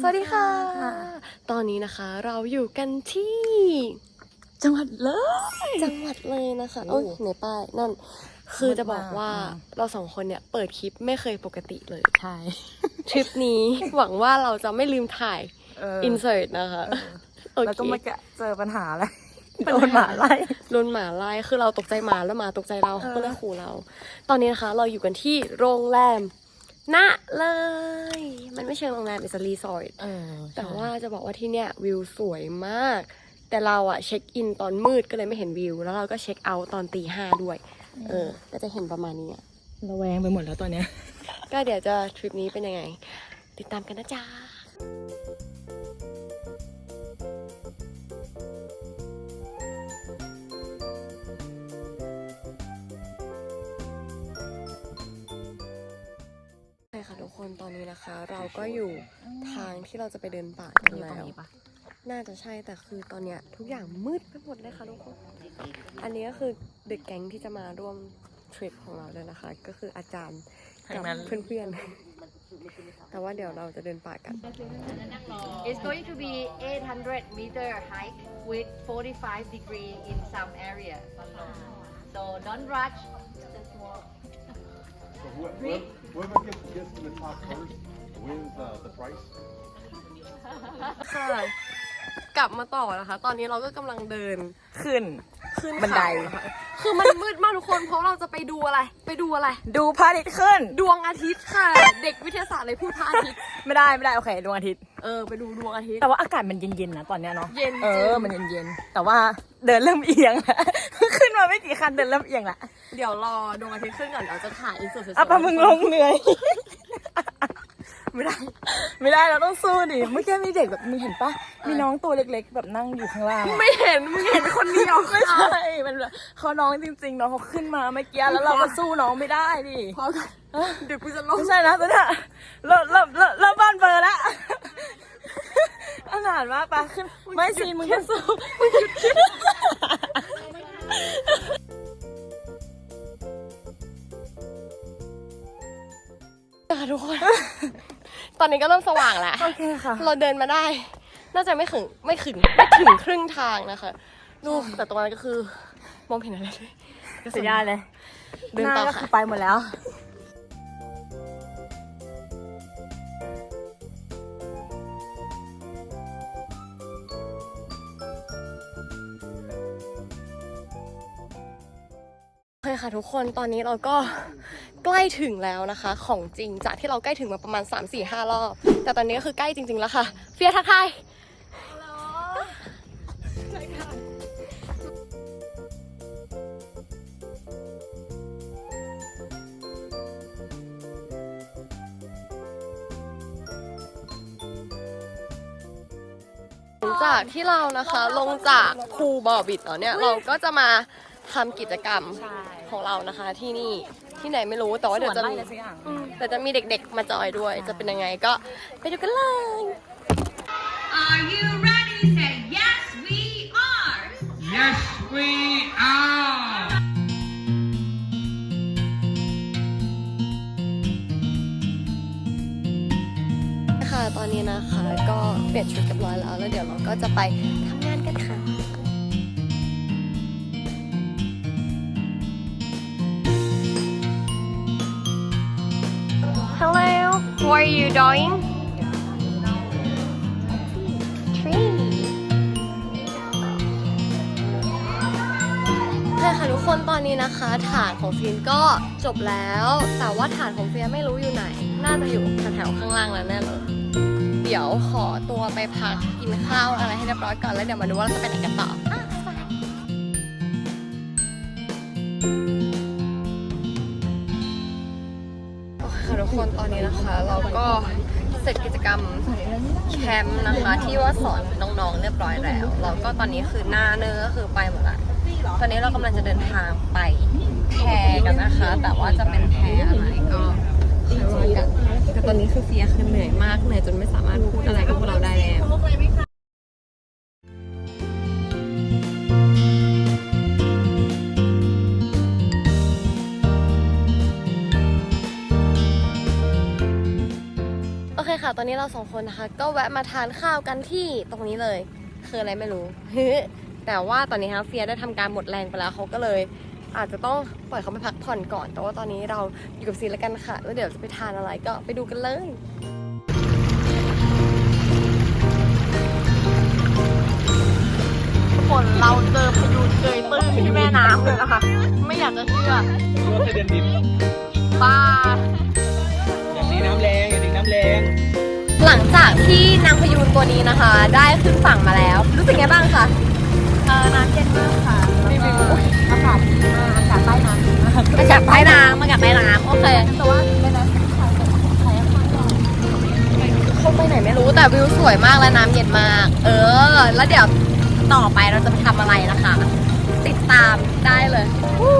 สวัสดีค่ะ ตอนนี้นะคะเราอยู่กันที่ จังหวัดเลย จังหวัดเลยนะคะโอ้โอ้ยในป้ายนั่น คือจะบอกว่าอืมเราสองคนเนี่ยเปิดคลิปไม่เคยปกติเลยใช่ทริปนี้หวังว่าเราจะไม่ลืมถ่ายอินเสิร์ตนะคะโอแล้วเคก็มาเจอปัญหาอะไรปัญโดหานหมาไล่โดนหมาไล่คือเราตกใจหมาแล้วหมาตกใจเราเออก็เลยขู่เรา ตอนนี้นะคะ เราอยู่กันที่โรงแรม ณเลย มันไม่เชิงโรงแรมเป็นรีสอร์ทเออแต่ว่าจะบอกว่าที่เนี่ยวิวสวยมาก แต่เราอะเช็คอินตอนมืดก็เลยไม่เห็นวิว แล้วเราก็เช็คเอาท์ตอนตีห้าด้วย เออ ก็จะเห็นประมาณนี้อะระแวงไปหมดแล้วตอนเนี้ย ก็เดี๋ยวจะทริปนี้เป็นยังไง ติดตามกันนะจ๊ะ ค่ะทุกคนตอนนี้นะคะ เราก็อยู่ทางที่เราจะไปเดินป่ากันแล้วน่าจะใช่แต่คือตอนเนี้ยทุกอย่างมืดไปหมดเลยค่ะทุกคนอันนี้ก็คือเด็กแก๊งที่จะมาร่วมทริปของเราเลยนะคะ ก็คืออาจารย์ทั้กับงนั้นเพื่อนๆแต่ว่าเดี๋ยวเราจะเดินป่ากัน It's going to be 800 meter hike with 45 degree in some area. So don't rush. Just walk. So whoever, whoever gets, gets to the top first wins uh, the prize. ค่ะกลับมาต่อนะคะ ตอนนี้เราก็กำลังเดินขึ้น ขึ้นบันได เขานะคะคือมันมืดมากทุกคนเพราะเราจะไปดูอะไร ไปดูอะไร ดูพระอาทิตย์ขึ้น ดวงอาทิตย์ค่ะ เด็กวิทยาศาสตร์เลยพูดพระอาทิตย์ไม่ได้ไม่ได้โอเคดวงอาทิตย์ เออไปดูดวงอาทิตย์ แต่ว่าอากาศมันเย็นๆนะตอนเนี้ยเนาะเย็นเอจริองมันเย็นๆแต่ว่าเดินเริ่มเอียงแล้วขึ้น มาไม่กี่คันเดินเริ่มเอียงละเดี๋ยวรอดวงอาทิตย์ขึ้นก่อนเดี๋ยวจะถ่ายอินเสิร์ตสวยๆอะปะมึงลงเหนื่อย ไม่ได้ ไม่ได้เราต้องสู้ดิเมื่อกี้มีเด็กแบบมึงเห็นปะมีน้องตัวเล็ก ๆ แบบนั่งอยู่ข้างล่างอะไม่เห็นมึงเห็นคนเดียวไม่ใช่มันแบบเขาน้องจริงๆน้องเขาขึ้นมาเมื่อกี้แล้วเราก็สู้น้องไม่ได้ดิพอกันเดี๋ยวกูจะลงไม่ใช่นะตอนเนี้ยเริ่มเริ่มเริ่มเริ่มบ้านเบอร์แล้วอาหารมากปะขึ้นไม่สิมึงก็สู้มึงหยุด คิดค่ะทุกคน ตอนนี้ก็เริ่มสว่างแล้ว โอเคค่ะ เราเดินมาได้ น่าจะไม่ถึงไม่ถึงไม่ถึงครึ่งทางนะคะ ดู แต่ตรงนั้นก็คือ มองไม่เห็นอะไรเลยก็สุดยอดเลย เดินต่อหาก็ค่ะคือไปหมดแล้ว ค่ะทุกคนตอนนี้เราก็ใกล้ถึงแล้วนะคะ ของจริงจากที่เราใกล้ถึงมาประมาณ 3 4 5รอบ แต่ตอนนี้ก็คือใกล้จริง ๆ แล้วค่ะ เฟียทักทายหลังจากที่เรานะคะลงจากภูบอบิดแล้วเนี่ยเราก็จะมา ทำกิจกรรมใช่ของเรานะคะ ที่นี่ที่ไหนไม่รู้แต่ว่าเดี๋ยวจะสวนมีไร่อะไรสักอย่างอืมแต่จะมีเด็กๆมาจอยด้วย จะเป็นยังไงก็ไปดูกันเลย Are you ready? Say yes, we are. Yes, we are. ค่ะตอนนี้นะคะก็เปลี่ยนชุดเรียบร้อยแล้วแล้วเดี๋ยวเราก็จะไปท what are you doing tree ใช่ค่ะทุกคนตอนนี้นะคะฐานของฟินก็จบแล้ว แต่ว่าฐานของเฟียไม่รู้อยู่ไหน น่าจะอยู่แถวๆข้างล่างแล้วแน่เลย เดี๋ยวขอตัวไปพักกินข้าวอะไรให้เรียบร้อยก่อนแล้วเดี๋ยวมาดูว่าเราจะไปไหนกันต่อ อะไปโคนตอนนี้นะคะ เราก็เสร็จกิจกรรมแคมป์นะคะที่ว่าสอนน้องๆเรียบร้อยแล้ว เราก็ตอนนี้คือหน้าเนื้อก็คือไปหมดละตอนนี้เรากำลังจะเดินทางไปแพกันนะคะ แต่ว่าจะเป็นแพอะไรก็ค่อยว่ากันแต่ตอนนี้คือเฟียคือเหนื่อยมากเหนื่อยจนไม่สามารถพูดอะไร ตอนอนนี้เราสองคนนะคะก็แวะมาทานข้าวกันที่ตรงนี้เลย คืออะไรไม่รู้ฮึแต่ว่าตอนนี้ฮะเฟียได้ทำการหมดแรงไปแล้วเขาก็เลย อาจจะต้องปล่อยเขาไปพักผ่อนก่อน แต่ว่าตอนนี้เราอยู่กับซีแล้วกันค่ะ แล้วเดี๋ยวจะไปทานอะไรก็ไปดูกันเลยทุกคนเราเจอพายุเกยตื้นที่แม่น้ำเลยนะคะ ไม่อยากจะเชื่อรถเดินดินป้าอย่า ที่นางพยูนตัวนี้นะคะ ได้ขึ้นฝั่งมาแล้ว รู้สึกไงบ้างคะเออน้ำเย็นมากค่ะรีวิวอากาศดีมากอากาศใต้น้ำดีมากอากาศใต้น้ำอากาศใต้น้ำโอเคแต่ว่าในนั้นที่ใช้แต่ใช้มากกว่าเขาไปไหนไม่รู้แต่วิวสวยมากและน้ำเย็นมาก เออ แล้วเดี๋ยวต่อไปเราจะไปทำอะไรนะคะ ติดตามได้เลยวู้